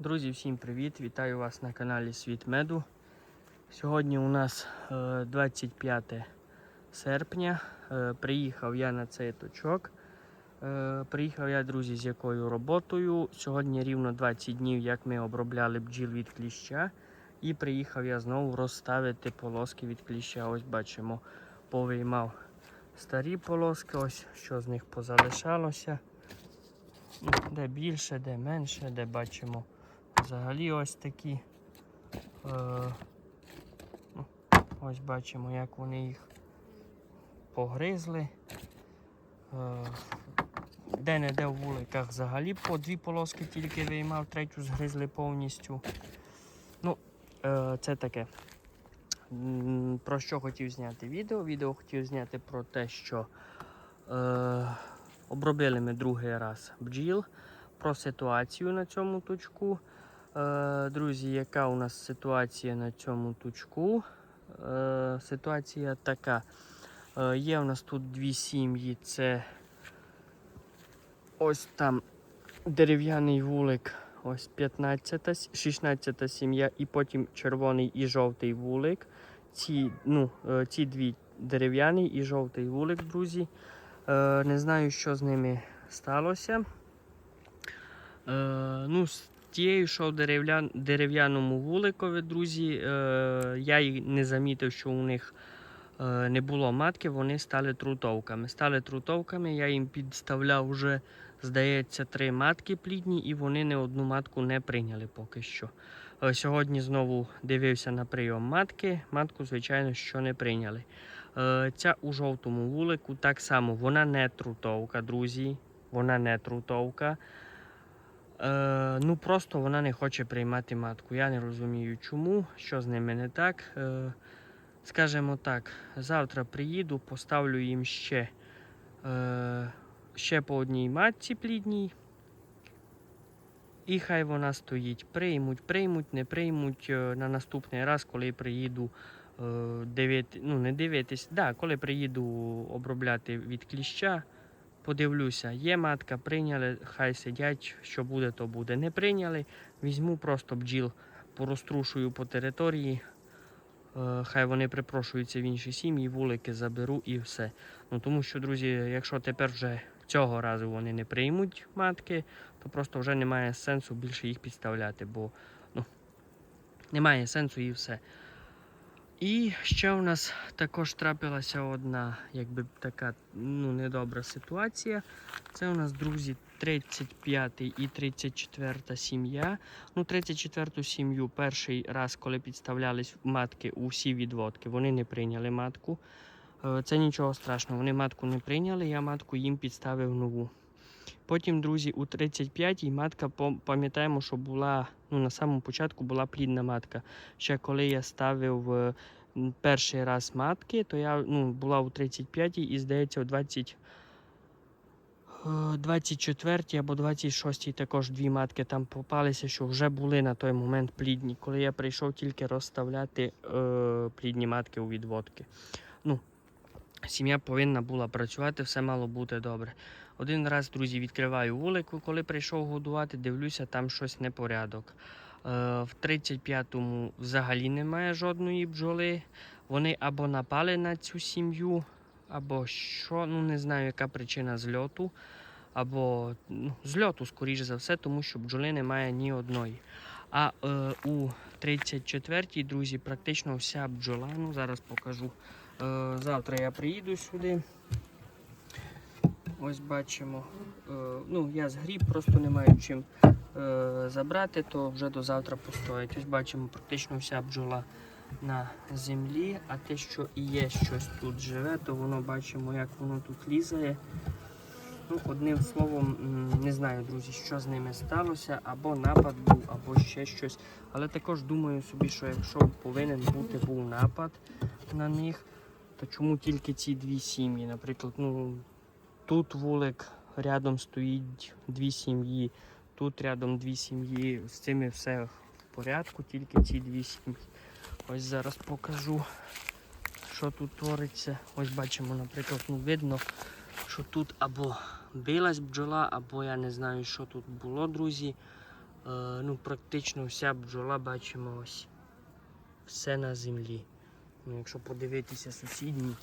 Друзі, всім привіт! Вітаю вас на каналі Світ Меду. Сьогодні у нас е, 25 серпня. Е, Приїхав я на цей точок. Е, Приїхав я, друзі, з якою роботою. Сьогодні рівно 20 днів, як ми обробляли бджіл від кліща. І приїхав я знову розставити полоски від кліща. Ось бачимо, повиймав старі полоски, ось що з них позалишалося. Де більше, де менше, де бачимо взагалі ось такі. Е, ну, ось бачимо, як вони їх погризли. Е, де-не-де в вуликах взагалі по дві полоски тільки виймав, третю згризли повністю. Ну, е, це таке. Про що хотів зняти відео? Відео хотів зняти про те, що е, обробили ми другий раз бджіл, про ситуацію на цьому точку. Е, друзі, яка у нас ситуація на цьому точку? Е, ситуація така. Е, є у нас тут дві сім'ї. Це ось там дерев'яний вулик, ось 15, с- 16 сім'я, і потім червоний і жовтий вулик. Ці, ну, ці дві дерев'яний і жовтий вулик, друзі. Не знаю, що з ними сталося. Ну, тією, що дерев'яному вуликові, друзі, е, я не замітив, що у них е, не було матки, вони стали трутовками. Стали трутовками, я їм підставляв вже, здається, три матки плідні, і вони не одну матку не прийняли поки що. Е, сьогодні знову дивився на прийом матки. Матку, звичайно, що не прийняли. Е, ця у жовтому вулику так само, вона не трутовка, друзі. Вона не трутовка. Е, ну просто вона не хоче приймати матку. Я не розумію чому, що з ними не так. Е, скажімо так, завтра приїду, поставлю їм ще, е, ще по одній матці плідній. І хай вона стоїть. Приймуть, приймуть, не приймуть е, на наступний раз, коли приїду е, дивити, ну не дивитись, да, коли приїду обробляти від кліща. Подивлюся, є матка, прийняли, хай сидять, що буде, то буде. Не прийняли, візьму просто бджіл, порозтрушую по території. Е, Хай вони припрошуються в інші сім'ї, вулики заберу і все. Ну тому що, друзі, якщо тепер вже цього разу вони не приймуть матки, то просто вже немає сенсу більше їх підставляти, бо ну, немає сенсу і все. І ще у нас також трапилася одна, якби така ну, недобра ситуація. Це у нас, друзі, 35 і 34 сім'я. Ну, 34 сім'ю перший раз, коли підставлялись матки усі відводки, вони не прийняли матку. Е, Це нічого страшного, вони матку не прийняли, я матку їм підставив нову. Потім, друзі, у 35-й матка, пам'ятаємо, що була ну, на самому початку була плідна матка. Ще коли я ставив е, перший раз матки, то я ну, була у 35-й і, здається, у 20, е, 24-й або 26-й також дві матки там попалися, що вже були на той момент плідні, коли я прийшов тільки розставляти е, плідні матки у відводки. Ну, сім'я повинна була працювати, все мало бути добре. Один раз, друзі, відкриваю вулику, коли прийшов годувати, дивлюся, там щось непорядок. Е, в 35-му взагалі немає жодної бджоли. Вони або напали на цю сім'ю, або що, ну не знаю, яка причина зльоту, або ну, зльоту, скоріш за все, тому що бджоли немає ні одної. А е, у 34-й, друзі, практично вся бджола, ну зараз покажу. Е, завтра я приїду сюди. Ось бачимо. Е, ну, я згріб, просто не маю чим е, забрати, то вже до завтра постоять. Ось бачимо практично вся бджола на землі, а те, що і є щось тут живе, то воно бачимо, як воно тут лізає. Ну, одним словом, не знаю, друзі, що з ними сталося, або напад був, або ще щось. Але також думаю собі, що якщо повинен бути був напад на них, то чому тільки ці дві сім'ї? Наприклад, ну тут вулик рядом стоїть дві сім'ї, тут рядом дві сім'ї. З цими все в порядку, тільки ці дві сім'ї. Ось зараз покажу, що тут твориться. Ось бачимо, наприклад, ну видно, що тут або билась бджола, або я не знаю, що тут було, друзі. ну, практично вся бджола бачимо ось. Все на землі. Ну, якщо подивитися сусідні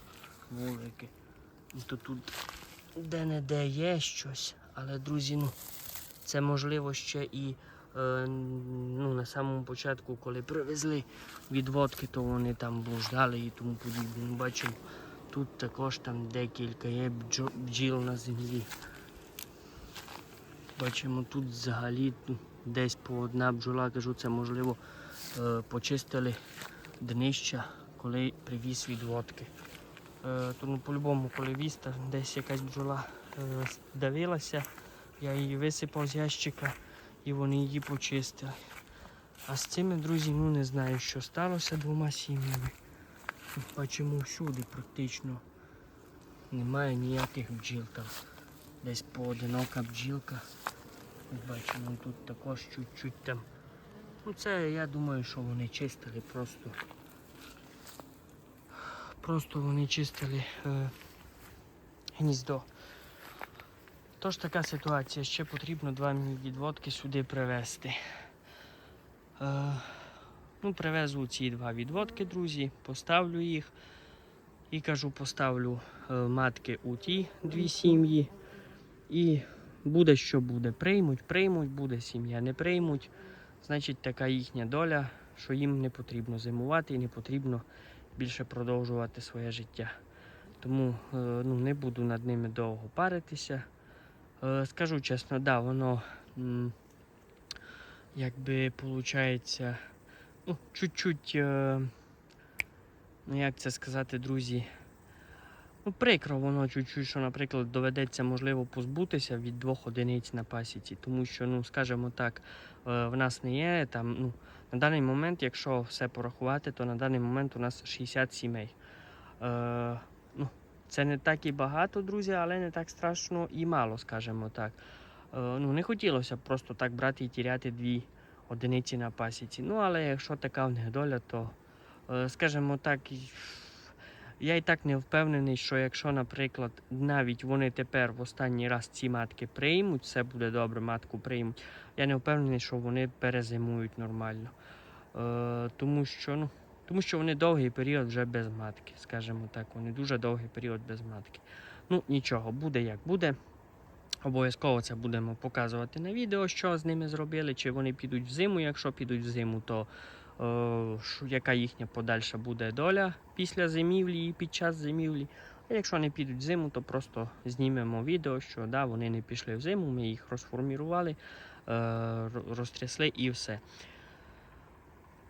вулики, то тут де-не-де є щось, але, друзі, ну, це можливо ще і е, ну, на самому початку, коли привезли відводки, то вони там блуждали і тому подібне. Ну, Бачимо, тут також там декілька є бджіл на землі. Бачимо, тут взагалі ну, десь по одна бджола, кажу, це можливо е, почистили днища, коли привіз відводки. Е, тому по-любому, коли віз, та десь якась бджола е, давилася, я її висипав з ящика і вони її почистили. А з цими, друзі, ну не знаю, що сталося двома сім'ями. Бачимо всюди практично. Немає ніяких бджіл там. Десь поодинока бджілка. Бачимо, тут також чуть-чуть там. Ну це я думаю, що вони чистили просто. Просто вони чистили е, гніздо. Тож така ситуація. Ще потрібно два відводки сюди привезти. Е, ну, привезу ці два відводки, друзі, поставлю їх. І кажу, поставлю е, матки у ті дві сім'ї. І буде, що буде. Приймуть, приймуть, буде сім'я, не приймуть. Значить, така їхня доля, що їм не потрібно зимувати і не потрібно більше продовжувати своє життя. Тому е, ну, не буду над ними довго паритися. Е, Скажу чесно, да, воно якби виходить, ну, чуть-чуть, е, ну як це сказати, друзі. Ну, прикро воно чуть-чуть, що, наприклад, доведеться можливо позбутися від двох одиниць на пасіці, тому що, ну, скажімо так, в нас не є там, ну, на даний момент, якщо все порахувати, то на даний момент у нас 60 сімей. Е, ну, це не так і багато, друзі, але не так страшно і мало, скажімо так. Е, ну, не хотілося просто так брати і тіряти дві одиниці на пасіці. Ну, але якщо така в них доля, то, е, скажімо так, я і так не впевнений, що якщо, наприклад, навіть вони тепер в останній раз ці матки приймуть, все буде добре, матку приймуть. Я не впевнений, що вони перезимують нормально. Е, тому, що, ну, тому що вони довгий період вже без матки, скажімо так, вони дуже довгий період без матки. Ну, нічого, буде як буде. Обов'язково це будемо показувати на відео, що з ними зробили, чи вони підуть в зиму. Якщо підуть в зиму, то е, яка їхня подальша буде доля після зимівлі і під час зимівлі. А якщо не підуть в зиму, то просто знімемо відео, що да, вони не пішли в зиму, ми їх розформірували, е, розтрясли і все.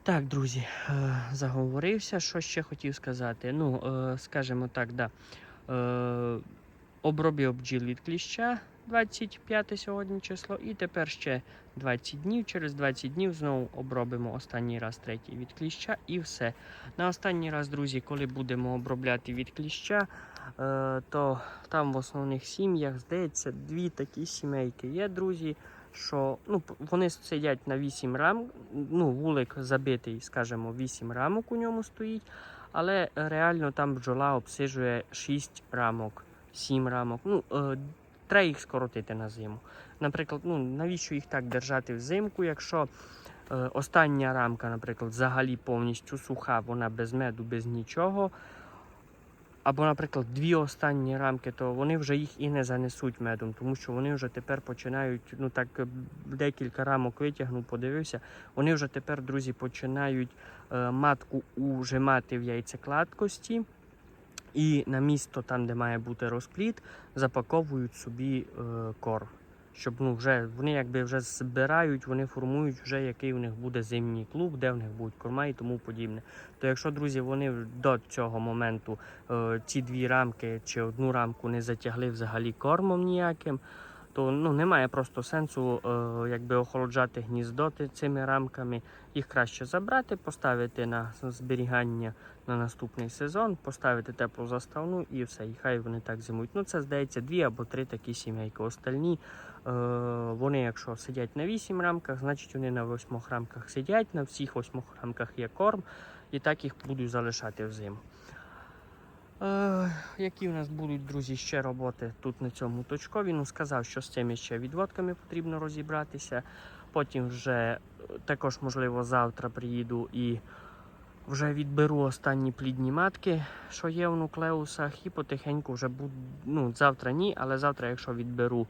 Так, друзі, е, заговорився. Що ще хотів сказати? Ну, е, скажімо так, да. Е, обробив бджіл від кліща 25 сьогодні число, і тепер ще 20 днів. Через 20 днів знову обробимо останній раз третій від кліща і все. На останній раз, друзі, коли будемо обробляти від кліща, то там в основних сім'ях, здається, дві такі сімейки є, друзі. Що ну, вони сидять на 8 рам, ну, вулик забитий, скажімо, 8 рамок у ньому стоїть, але реально там бджола обсижує 6 рамок, 7 рамок. Ну, е, треба їх скоротити на зиму. Наприклад, ну, навіщо їх так держати взимку, якщо е, остання рамка, наприклад, взагалі повністю суха, вона без меду, без нічого. Або, наприклад, дві останні рамки, то вони вже їх і не занесуть медом, тому що вони вже тепер починають, ну так е, декілька рамок витягнув, подивився. Вони вже тепер, друзі, починають е, матку ужимати в яйцекладкості. І на місто, там, де має бути розплід, запаковують собі е, корм. Щоб ну, вже вони якби вже збирають, вони формують вже який у них буде зимній клуб, де в них будуть корма і тому подібне. То якщо, друзі, вони до цього моменту е, ці дві рамки чи одну рамку не затягли взагалі кормом ніяким, то ну, немає просто сенсу е, якби охолоджати гніздо цими рамками. Їх краще забрати, поставити на зберігання на наступний сезон, поставити теплу заставну і все, і хай вони так зимують. Ну це здається дві або три такі сімейки. Остальні е, вони, якщо сидять на вісім рамках, значить вони на восьмох рамках сидять, на всіх восьмох рамках є корм, і так їх буду залишати взиму. Які у нас будуть, друзі, ще роботи тут на цьому точкові? Ну, сказав, що з цими ще відводками потрібно розібратися. потім вже е, також, можливо, завтра приїду і вже відберу останні плідні матки, що є в нуклеусах, і потихеньку вже буду. Ну, завтра ні, але завтра, якщо відберу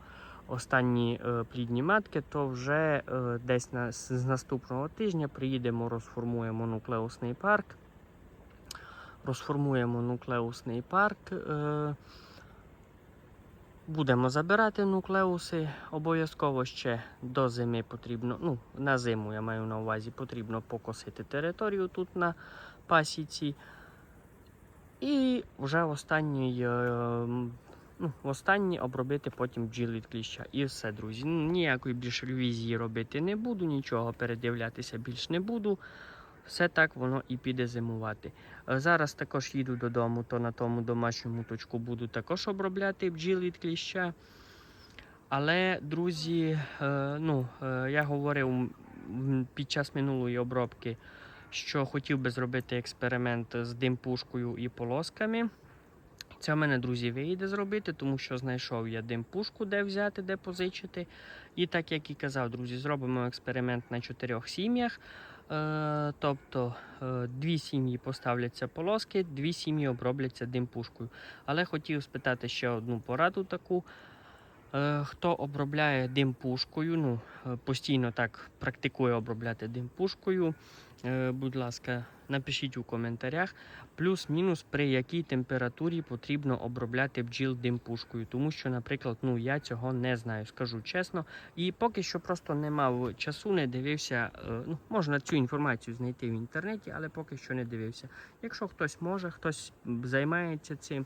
останні е, плідні матки, то вже е, десь на, з наступного тижня приїдемо, розформуємо нуклеусний парк. Розформуємо нуклеусний парк. Е, Будемо забирати нуклеуси. Обов'язково ще до зими потрібно, ну, на зиму я маю на увазі, потрібно покосити територію тут на пасіці. І вже останній, е, ну, останній обробити потім бджіл від кліща. І все, друзі. Ніякої більше ревізії робити не буду, нічого передивлятися більш не буду. Все так воно і піде зимувати. Е, Зараз також їду додому, то на тому домашньому точку буду також обробляти бджіл від кліща. Але, друзі, е, ну, е, я говорив під час минулої обробки, що хотів би зробити експеримент з димпушкою і полосками. Це в мене, друзі, вийде зробити, тому що знайшов я димпушку, де взяти, де позичити. І так як і казав, друзі, зробимо експеримент на чотирьох сім'ях. Е, тобто е, дві сім'ї поставляться полоски, дві сім'ї обробляться димпушкою. Але хотів спитати ще одну пораду таку. Е, Хто обробляє димпушкою, ну, е, постійно так практикує обробляти димпушкою, е, будь ласка, напишіть у коментарях, плюс-мінус при якій температурі потрібно обробляти бджіл димпушкою. Тому що, наприклад, ну, я цього не знаю, скажу чесно. І поки що просто не мав часу, не дивився. Ну, можна цю інформацію знайти в інтернеті, але поки що не дивився. Якщо хтось може, хтось займається цим,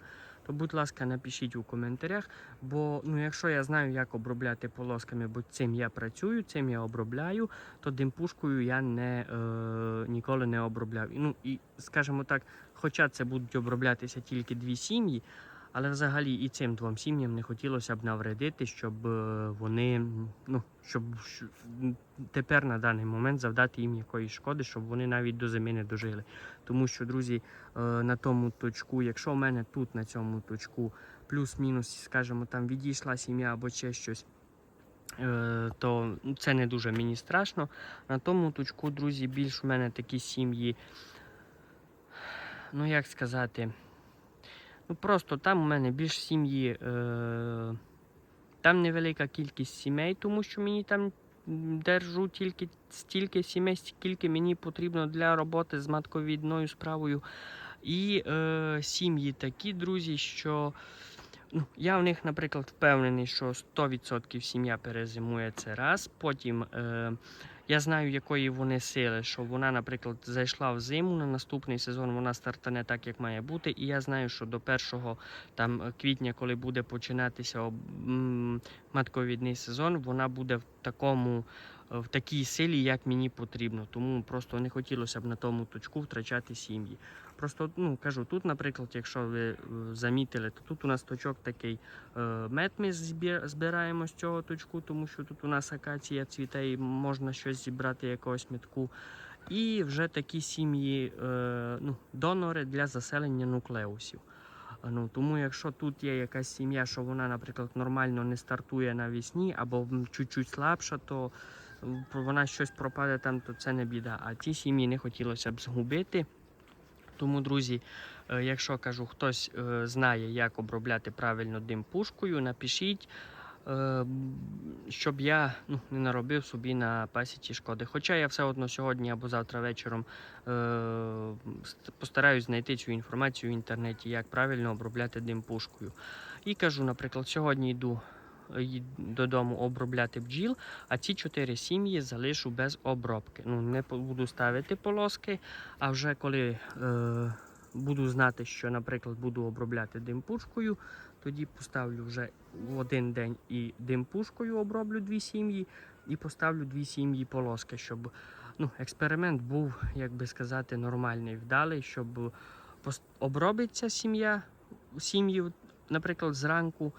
то будь ласка, напишіть у коментарях. Бо ну, якщо я знаю, як обробляти полосками, бо цим я працюю, цим я обробляю, то димпушкою я не, е, ніколи не обробляв. Ну і скажімо так, хоча це будуть оброблятися тільки дві сім'ї, але взагалі і цим двом сім'ям не хотілося б навредити, щоб е, вони ну, щоб тепер на даний момент завдати їм якоїсь шкоди, щоб вони навіть до зими не дожили. Тому що, друзі, е, на тому точку, якщо в мене тут на цьому точку плюс-мінус, скажімо, там відійшла сім'я або ще щось. е, То це не дуже мені страшно. На тому точку, друзі, більш у мене такі сім'ї. Ну, як сказати, ну просто там у мене більш сім'ї. Е, там невелика кількість сімей, тому що мені там держу тільки стільки сімей, скільки мені потрібно для роботи з матковідною справою. І е, сім'ї такі, друзі, що ну, я в них, наприклад, впевнений, що 100% сім'я перезимує це раз. Потім е, я знаю, якої вони сили, що вона, наприклад, зайшла в зиму на наступний сезон, вона стартане так, як має бути. І я знаю, що до 1 там, квітня, коли буде починатися матковідний сезон, вона буде в такому. В такій силі, як мені потрібно, тому просто не хотілося б на тому точку втрачати сім'ї. Просто ну кажу, тут, наприклад, якщо ви е, замітили, то тут у нас точок такий е, мед ми збираємо з цього точку, тому що тут у нас акація цвіте і можна щось зібрати, якогось метку. І вже такі сім'ї, е, ну, донори для заселення нуклеусів. Ну, тому якщо тут є якась сім'я, що вона, наприклад, нормально не стартує навесні або чуть-чуть слабша, то вона щось пропаде там, то це не біда. А ті сім'ї не хотілося б згубити. Тому, друзі, е, якщо кажу, хтось е, знає, як обробляти правильно дим пушкою, напишіть, е, щоб я ну, не наробив собі на пасіці шкоди. Хоча я все одно сьогодні або завтра вечором постараюсь знайти цю інформацію в інтернеті, як правильно обробляти дим пушкою. І кажу, наприклад, сьогодні йду. Е, Додому обробляти бджіл, а ці чотири сім'ї залишу без обробки. Ну, не буду ставити полоски, а вже коли е, буду знати, що, наприклад, буду обробляти димпушкою, тоді поставлю вже в один день і димпушкою оброблю дві сім'ї, і поставлю дві сім'ї полоски, щоб ну, експеримент був, як би сказати, нормальний, вдалий, щоб обробиться сім'я сім'ї, наприклад, зранку.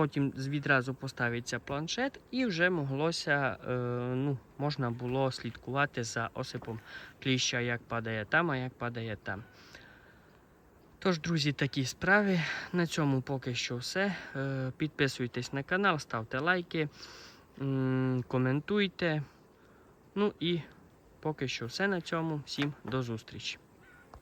Потім відразу поставиться планшет, і вже моглося, е, ну, можна було слідкувати за осипом кліща, як падає там, а як падає там. Тож, друзі, такі справи. На цьому поки що все. Е, Підписуйтесь на канал, ставте лайки, коментуйте. Ну і поки що все на цьому. Всім до зустрічі.